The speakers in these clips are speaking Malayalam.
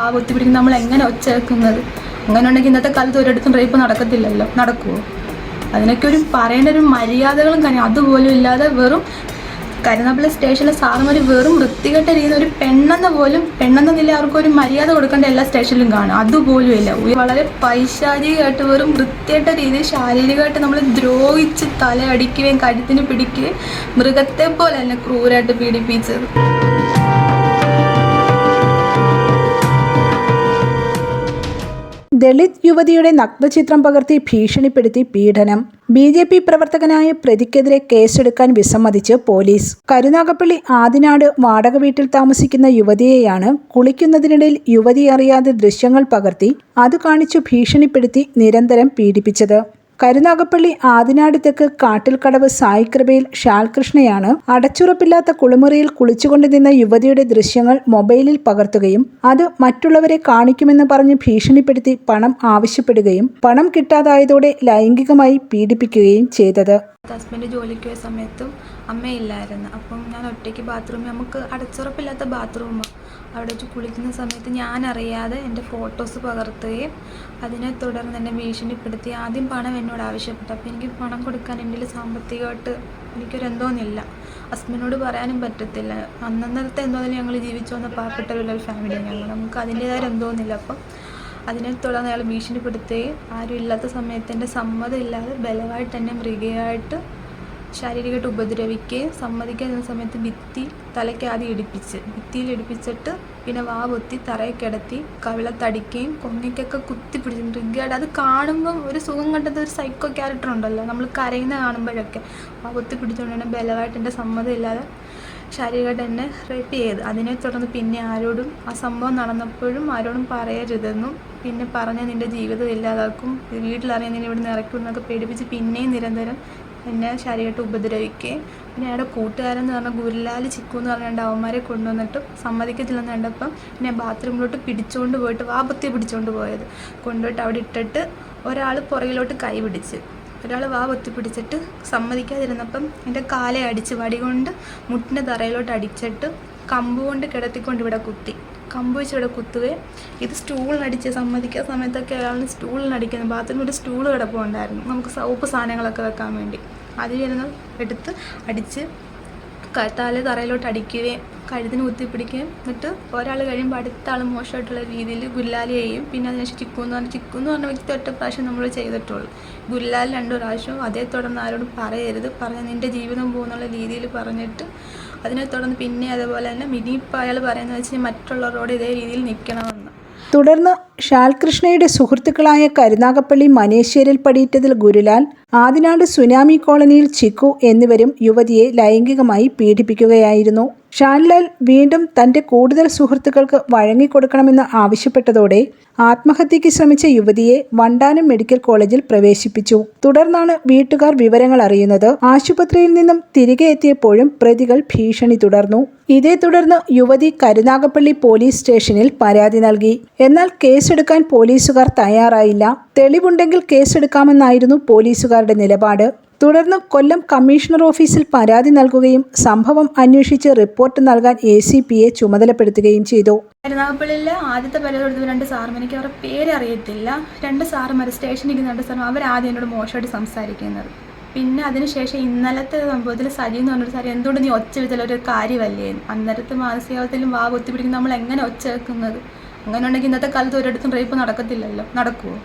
ആ കുത്തിപ്പിടിക്കുന്ന നമ്മൾ എങ്ങനെ ഒച്ചേക്കുന്നത് അങ്ങനെ ഉണ്ടെങ്കിൽ ഇന്നത്തെ കാലത്ത് ഒരിടത്തും റേപ്പ് നടക്കത്തില്ലല്ലോ. നടക്കുമോ അതിനൊക്കെ ഒരു പറയേണ്ട ഒരു മര്യാദകളും കാര്യം അതുപോലും ഇല്ലാതെ വെറും കരുനാപ്പള്ളി സ്റ്റേഷനിലെ സാറുമാർ വെറും വൃത്തികെട്ട രീതിയിൽ ഒരു പെണ്ണെന്ന പോലും പെണ്ണെന്ന നില അവർക്ക് ഒരു മര്യാദ കൊടുക്കേണ്ട എല്ലാ സ്റ്റേഷനിലും കാണും. അതുപോലും ഇല്ല. വളരെ പൈശാചികമായിട്ട് വെറും വൃത്തികെട്ട രീതിയിൽ ശാരീരികമായിട്ട് നമ്മൾ ദ്രോഹിച്ച് തല അടിക്കുകയും കഴുത്തിന് പിടിക്കുകയും മൃഗത്തെ പോലെ തന്നെ ക്രൂരായിട്ട് പീഡിപ്പിച്ചത്. ദളിത് യുവതിയുടെ നഗ്നചിത്രം പകർത്തി ഭീഷണിപ്പെടുത്തി പീഡനം. ബി ജെ പി പ്രവർത്തകനായ പ്രതിക്കെതിരെ കേസെടുക്കാൻ വിസമ്മതിച്ച് പോലീസ്. കരുനാഗപ്പള്ളി ആദിനാട് വാടക വീട്ടിൽ താമസിക്കുന്ന യുവതിയെയാണ് കുളിക്കുന്നതിനിടയിൽ യുവതി അറിയാതെ ദൃശ്യങ്ങൾ പകർത്തി അത് കാണിച്ചു ഭീഷണിപ്പെടുത്തി നിരന്തരം പീഡിപ്പിച്ചത്. കരുനാഗപ്പള്ളി ആദിനാട് തെക്ക് കാട്ടിൽക്കടവ് സായികൃപയിൽ ഷാൽകൃഷ്ണയാണ് അടച്ചുറപ്പില്ലാത്ത കുളിമുറിയിൽ കുളിച്ചുകൊണ്ട് നിന്ന യുവതിയുടെ ദൃശ്യങ്ങൾ മൊബൈലിൽ പകർത്തുകയും അത് മറ്റുള്ളവരെ കാണിക്കുമെന്ന് പറഞ്ഞ് ഭീഷണിപ്പെടുത്തി പണം ആവശ്യപ്പെടുകയും പണം കിട്ടാതായതോടെ ലൈംഗികമായി പീഡിപ്പിക്കുകയും ചെയ്തത്. ഹസ്ബൻഡ് ജോലിക്ക് പോയ സമയത്തും അമ്മയില്ലായിരുന്നു അപ്പം ഞാൻ ഒറ്റയ്ക്ക് ബാത്റൂമിൽ നമുക്ക് അടച്ചുറപ്പില്ലാത്ത ബാത്റൂം അവിടെ വെച്ച് കുളിക്കുന്ന സമയത്ത് ഞാൻ അറിയാതെ എന്റെ ഫോട്ടോസ് പകർത്തുകയും അതിനെ തുടർന്ന് എന്നെ ഭീഷണിപ്പെടുത്തി ആദ്യം പണം എന്നോട് ആവശ്യപ്പെട്ടു. അപ്പോൾ എനിക്ക് പണം കൊടുക്കാൻ എന്റെ സാമ്പത്തികമായിട്ട് എനിക്കൊരു എന്തോന്നില്ല ഹസ്ബൻഡിനോട് പറയാനും പറ്റത്തില്ല. അന്നന്നത്തെ എന്തോന്നില്ല ഞങ്ങൾ ജീവിച്ചു വന്ന പാവപ്പെട്ട ഒരു ഫാമിലി ഞങ്ങൾ നമുക്ക് അതിന്റേതായ എന്തോന്നില്ല. അപ്പം അതിനെ തുടർന്ന് അയാൾ ഭീഷണിപ്പെടുത്തുകയും ആരും ഇല്ലാത്ത സമയത്ത് എന്റെ സമ്മതം ഇല്ലാതെ ബലമായിട്ട് എന്നെ മൃഗയായിട്ട് ശാരീരികമായിട്ട് ഉപദ്രവിക്കുകയും സമ്മതിക്കാതിരുന്ന സമയത്ത് ഭിത്തി തലയ്ക്ക് ആദ്യം ഇടിപ്പിച്ച്. ഭിത്തിയിൽ ഇടിപ്പിച്ചിട്ട് പിന്നെ വാ പൊത്തി തറയെ കിടത്തി കവിളത്തടിക്കുകയും കൊങ്ങിക്കൊക്കെ കുത്തി പിടിച്ച് മൃഗയായിട്ട് അത് കാണുമ്പം ഒരു സുഖം കണ്ടത് ഒരു സൈക്കോ ക്യാരക്ടർ ഉണ്ടല്ലോ. നമ്മൾ കരയുന്ന കാണുമ്പോഴൊക്കെ. വാ പൊത്തി പിടിച്ചുകൊണ്ട് തന്നെ ബലമായിട്ട് എന്റെ സമ്മതം ഇല്ലാതെ ശാരീരികമായിട്ട് എന്നെ റേപ്പ് ചെയ്ത്. അതിനെ തുടർന്ന് പിന്നെ ആരോടും ആ സംഭവം നടന്നപ്പോഴും ആരോടും പറയരുതെന്നും പിന്നെ പറഞ്ഞാൽ നിന്റെ ജീവിതം ഇല്ലാതാക്കും വീട്ടിലറിയാൻ നിന്നെ ഇവിടുന്ന് ഇറക്കും എന്നൊക്കെ പേടിപ്പിച്ച് പിന്നെയും നിരന്തരം എന്നെ ശാരീരികമായിട്ട് ഉപദ്രവിക്കുകയും. പിന്നെ അയാളുടെ കൂട്ടുകാരൻ എന്ന് പറഞ്ഞാൽ ഗുരുലാൽ ചിക്കു എന്ന് പറഞ്ഞ രണ്ട് അവന്മാരെ കൊണ്ടുവന്നിട്ട് സമ്മതിക്കത്തില്ലെന്ന് കണ്ടപ്പം എന്നെ ബാത്റൂമിലോട്ട് പിടിച്ചുകൊണ്ട് പോയിട്ട് വാപത്തി പിടിച്ചുകൊണ്ട് പോയത്. കൊണ്ടുപോയിട്ട് അവിടെ ഇട്ടിട്ട് ഒരാൾ പുറകിലോട്ട് കൈ പിടിച്ച്. ഒരാൾ വാ പൊത്തി പിടിച്ചിട്ട് സമ്മതിക്കാതിരുന്നപ്പം എന്റെ കാലെ അടിച്ച് വടി കൊണ്ട് മുട്ടിന്റെ തറയിലോട്ട് അടിച്ചിട്ട് കമ്പ് കൊണ്ട് കിടത്തിക്കൊണ്ട് ഇവിടെ കുത്തി. കമ്പ് വെച്ച് ഇവിടെ കുത്തുകയും ഇത് സ്റ്റൂളിനടിച്ച് സമ്മതിക്കുന്ന സമയത്തൊക്കെ അയാൾ സ്റ്റൂളിനടിക്കുന്നു ബാത്റൂമിൽ ഒരു സ്റ്റൂൾ കിടപ്പുണ്ടായിരുന്നു. നമുക്ക് സോപ്പ് സാധനങ്ങളൊക്കെ വെക്കാൻ വേണ്ടി. അതിൽ ഇരുന്ന് എടുത്ത് അടിച്ച് തല തറയിലോട്ട് അടിക്കുകയും കഴുത്തിന് കുത്തിപ്പിടിക്കുകയും എന്നിട്ട് ഒരാൾ കഴിയുമ്പോൾ അടുത്ത ആൾ മോശമായിട്ടുള്ള രീതിയിൽ ഗുല്ലാലി ചെയ്യും. പിന്നെ അതിനുശേഷം ചിക്കു എന്ന് പറഞ്ഞ ചിക്കു എന്ന് പറഞ്ഞ വ്യക്തി ഒറ്റ പ്രാവശ്യം നമ്മൾ ചെയ്തിട്ടുള്ളൂ. ഗുല്ലാൽ രണ്ടു പ്രാവശ്യവും അതേ തുടർന്ന് ആരോടും പറയരുത്. പറഞ്ഞ നിന്റെ ജീവിതം പോകുന്നുള്ള രീതിയിൽ പറഞ്ഞിട്ട് അതിനെ തുടർന്ന് പിന്നെ അതേപോലെ തന്നെ മിനിപ്പ് അയാൾ പറയുന്നത് വെച്ച് മറ്റുള്ളവരോട് ഇതേ രീതിയിൽ നിൽക്കണമെന്ന് തുടർന്ന് ഷാൽകൃഷ്ണയുടെ സുഹൃത്തുക്കളായ കരുനാഗപ്പള്ളി മനേശ്വരിൽ പടിയിട്ടതിൽ ഗുരുലാൽ ആദിനാട് സുനാമി കോളനിയിൽ ചിക്കു എന്നിവരും യുവതിയെ ലൈംഗികമായി പീഡിപ്പിക്കുകയായിരുന്നു. ഷാൻലാൽ വീണ്ടും തന്റെ കൂടുതൽ സുഹൃത്തുക്കൾക്ക് വഴങ്ങിക്കൊടുക്കണമെന്ന് ആവശ്യപ്പെട്ടതോടെ ആത്മഹത്യയ്ക്ക് ശ്രമിച്ച യുവതിയെ വണ്ടാനം മെഡിക്കൽ കോളേജിൽ പ്രവേശിപ്പിച്ചു. തുടർന്നാണ് വീട്ടുകാർ വിവരങ്ങൾ അറിയുന്നത്. ആശുപത്രിയിൽ നിന്നും തിരികെ എത്തിയപ്പോഴും പ്രതികൾ ഭീഷണി തുടർന്നു. ഇതേ തുടർന്ന് യുവതി കരുനാഗപ്പള്ളി പോലീസ് സ്റ്റേഷനിൽ പരാതി നൽകി. എന്നാൽ കേസെടുക്കാൻ പോലീസുകാർ തയ്യാറായില്ല. തെളിവുണ്ടെങ്കിൽ കേസെടുക്കാമെന്നായിരുന്നു പോലീസുകാരുടെ നിലപാട്. തുടർന്ന് കൊല്ലം കമ്മീഷണർ ഓഫീസിൽ പരാതി നൽകുകയും സംഭവം അന്വേഷിച്ച് റിപ്പോർട്ട് നൽകാൻ എ സി പിയെ ചുമതലപ്പെടുത്തുകയും ചെയ്തു. കരുനാഗപ്പള്ളിയിലെ ആദ്യത്തെ പരാതി കൊടുത്തത് രണ്ട് സാറും എനിക്ക് അവരുടെ പേര് അറിയത്തില്ല രണ്ട് സാറുമാർ സ്റ്റേഷനിൽ ഇരിക്കുന്ന രണ്ട് സാറും അവർ ആദ്യം എന്നോട് മോശമായിട്ട് സംസാരിക്കുന്നത്. പിന്നെ അതിനുശേഷം ഇന്നലത്തെ സംഭവത്തിൽ സജി എന്ന് പറഞ്ഞൊരു സാരി എന്തുകൊണ്ട് നീ ഒച്ച വെച്ചാൽ ഒരു കാര്യമല്ലേ? അന്നേരത്തെ മാനസികാവസ്ഥയിലും വാ ഒത്തിപ്പിടിക്കുന്ന നമ്മൾ എങ്ങനെ ഒച്ച വെക്കുന്നത്? അങ്ങനെ ഉണ്ടെങ്കിൽ ഇന്നത്തെ കാലത്ത് ഒരിടത്തും റേപ്പ് നടക്കത്തില്ലല്ലോ. നടക്കുമോ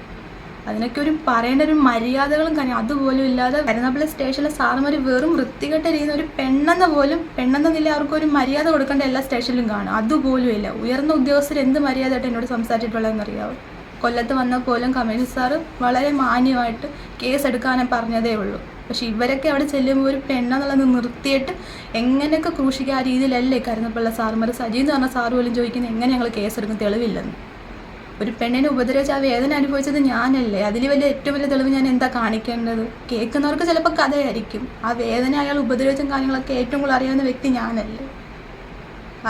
അതിനൊക്കെ ഒരു പറയേണ്ട ഒരു മര്യാദകളും കാര്യം അതുപോലും ഇല്ലാതെ കരുനാപ്പള്ളി സ്റ്റേഷനിലെ സാറുമാർ വെറും വൃത്തികെട്ട രീതിയിൽ ഒരു പെണ്ണെന്ന പോലും പെണ്ണെന്ന നില അവർക്ക് ഒരു മര്യാദ കൊടുക്കേണ്ട എല്ലാ സ്റ്റേഷനിലും കാണും. അതുപോലും ഇല്ല. ഉയർന്ന ഉദ്യോഗസ്ഥർ എന്ത് മര്യാദയായിട്ട് എന്നോട് സംസാരിച്ചിട്ടുള്ളതെന്ന് അറിയാവോ കൊല്ലത്ത് വന്ന പോലും കമ്മീഷൻ സാറ് വളരെ മാന്യമായിട്ട് കേസ് എടുക്കാനേ പറഞ്ഞതേ ഉള്ളൂ. പക്ഷെ ഇവരൊക്കെ അവിടെ ചെല്ലുമ്പോൾ ഒരു പെണ്ണെന്നുള്ളത് നിർത്തിയിട്ട് എങ്ങനെയൊക്കെ ക്രൂശിക്കുക ആ രീതിയിലല്ലേ കരുന്നപ്പള്ള സാറുമാർ സജി എന്ന് പറഞ്ഞ സാറ് പോലും ചോദിക്കുന്നത് എങ്ങനെ ഞങ്ങൾ കേസെടുക്കും തെളിവില്ലെന്ന്. ഒരു പെണ്ണിനെ ഉപദ്രവിച്ച് ആ വേദന അനുഭവിച്ചത് ഞാനല്ലേ? അതിൽ വലിയ ഏറ്റവും വലിയ തെളിവ് ഞാൻ എന്താ കാണിക്കേണ്ടത്? കേൾക്കുന്നവർക്ക് ചിലപ്പോൾ കഥയായിരിക്കും. ആ വേദന അയാൾ ഉപദ്രവിച്ചും കാര്യങ്ങളൊക്കെ ഏറ്റവും കൂടുതൽ അറിയാവുന്ന വ്യക്തി ഞാനല്ലേ?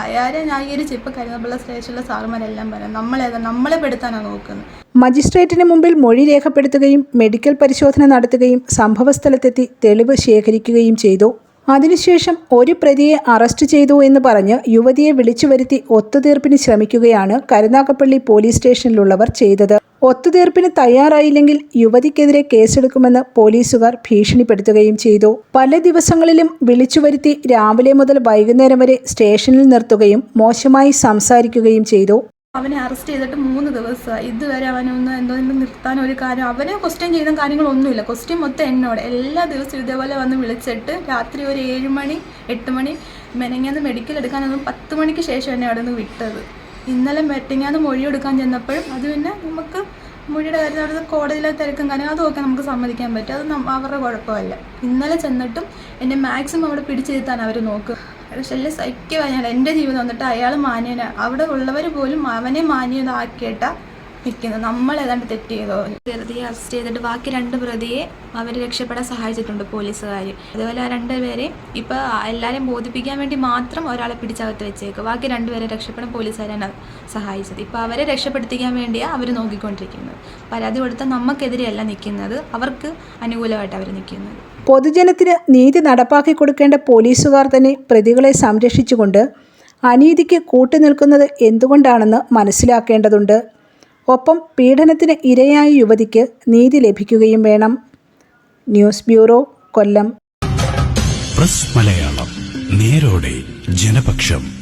അയാളെ ന്യായീകരിച്ച് ഇപ്പോൾ കരുതപ്പുള്ള സ്റ്റേഷനിലെ സാറുമാരെല്ലാം പറയാം നമ്മളേതാ നമ്മളെ പെടുത്താനാണ് നോക്കുന്നത്. മജിസ്ട്രേറ്റിന് മുമ്പിൽ മൊഴി രേഖപ്പെടുത്തുകയും മെഡിക്കൽ പരിശോധന നടത്തുകയും സംഭവസ്ഥലത്തെത്തി തെളിവ് ശേഖരിക്കുകയും ചെയ്തു. അതിനുശേഷം ഒരു പ്രതിയെ അറസ്റ്റ് ചെയ്തു എന്ന് പറഞ്ഞ് യുവതിയെ വിളിച്ചു വരുത്തി ഒത്തുതീർപ്പിന് ശ്രമിക്കുകയാണ് കരുനാഗപ്പള്ളി പോലീസ് സ്റ്റേഷനിലുള്ളവർ ചെയ്തത്. ഒത്തുതീർപ്പിന് തയ്യാറായില്ലെങ്കിൽ യുവതിക്കെതിരെ കേസെടുക്കുമെന്ന് പോലീസുകാർ ഭീഷണിപ്പെടുത്തുകയും ചെയ്തു. പല ദിവസങ്ങളിലും വിളിച്ചു വരുത്തി രാവിലെ മുതൽ വൈകുന്നേരം വരെ സ്റ്റേഷനിൽ നിർത്തുകയും മോശമായി സംസാരിക്കുകയും ചെയ്തു. അവനെ അറസ്റ്റ് ചെയ്തിട്ട് മൂന്ന് ദിവസമായി. ഇതുവരെ അവനൊന്ന് എന്തോ നിർത്താൻ ഒരു കാര്യം അവനെ ക്വസ്റ്റ്യൻ ചെയ്ത കാര്യങ്ങളൊന്നുമില്ല. ക്വസ്റ്റ്യൻ മൊത്തം എന്നോട്. എല്ലാ ദിവസവും ഇതേപോലെ വന്ന് വിളിച്ചിട്ട് രാത്രി ഒരു ഏഴ് മണി എട്ട് മണി മെനങ്ങാന്ന് മെഡിക്കൽ എടുക്കാനൊന്നും പത്ത് മണിക്ക് ശേഷം എന്നെ അവിടെ നിന്ന് വിട്ടത്. ഇന്നലെ മെറ്റിങ്ങാന്ന് മൊഴി എടുക്കാൻ ചെന്നപ്പോഴും അത് പിന്നെ നമുക്ക് മൊഴിയുടെ കാര്യം അവിടെ കോടതിയിലെ തിരക്കും കാര്യം അതൊക്കെ നമുക്ക് സമ്മതിക്കാൻ പറ്റും. അത് അവരുടെ കുഴപ്പമല്ല. ഇന്നലെ ചെന്നിട്ടും എന്നെ മാക്സിമം അവിടെ പിടിച്ചിരുത്താൻ അവർ നോക്കുക ശല്യം സഹിക്കുക എന്റെ ജീവിതം വന്നിട്ട് അയാൾ മാന്യന. അവിടെ ഉള്ളവർ പോലും അവനെ മാന്യതാക്കിയിട്ടാ നിൽക്കുന്നത്. നമ്മൾ ഏതാണ്ട് തെറ്റ് ചെയ്തോ പ്രതിയെ അറസ്റ്റ് ചെയ്തിട്ട് ബാക്കി രണ്ട് പ്രതിയെ അവർ രക്ഷപ്പെടാൻ സഹായിച്ചിട്ടുണ്ട് പോലീസുകാർ അതുപോലെ ആ രണ്ടുപേരെ ഇപ്പോൾ എല്ലാവരെയും ബോധിപ്പിക്കാൻ വേണ്ടി മാത്രം ഒരാളെ പിടിച്ചകത്ത് വെച്ചേക്കും ബാക്കി രണ്ടുപേരെ രക്ഷപ്പെടാൻ പോലീസുകാരാണ് സഹായിച്ചത്. ഇപ്പോൾ അവരെ രക്ഷപ്പെടുത്തിക്കാൻ വേണ്ടിയാണ് അവർ നോക്കിക്കൊണ്ടിരിക്കുന്നത്. പരാതി കൊടുത്താൽ നമുക്കെതിരെയല്ല നിൽക്കുന്നത്. അവർക്ക് അനുകൂലമായിട്ട് അവർ നിൽക്കുന്നത്. പൊതുജനത്തിന് നീതി നടപ്പാക്കി കൊടുക്കേണ്ട പോലീസുകാർ തന്നെ പ്രതികളെ സംരക്ഷിച്ചുകൊണ്ട് അനീതിക്ക് കൂട്ടുനിൽക്കുന്നത് എന്തുകൊണ്ടാണെന്ന് മനസ്സിലാക്കേണ്ടതുണ്ട്. ഒപ്പം പീഡനത്തിന് ഇരയായ യുവതിക്ക് നീതി ലഭിക്കുകയും വേണം. News bureau Kollam. Press Malayalam. നേരോടെ Janapaksham.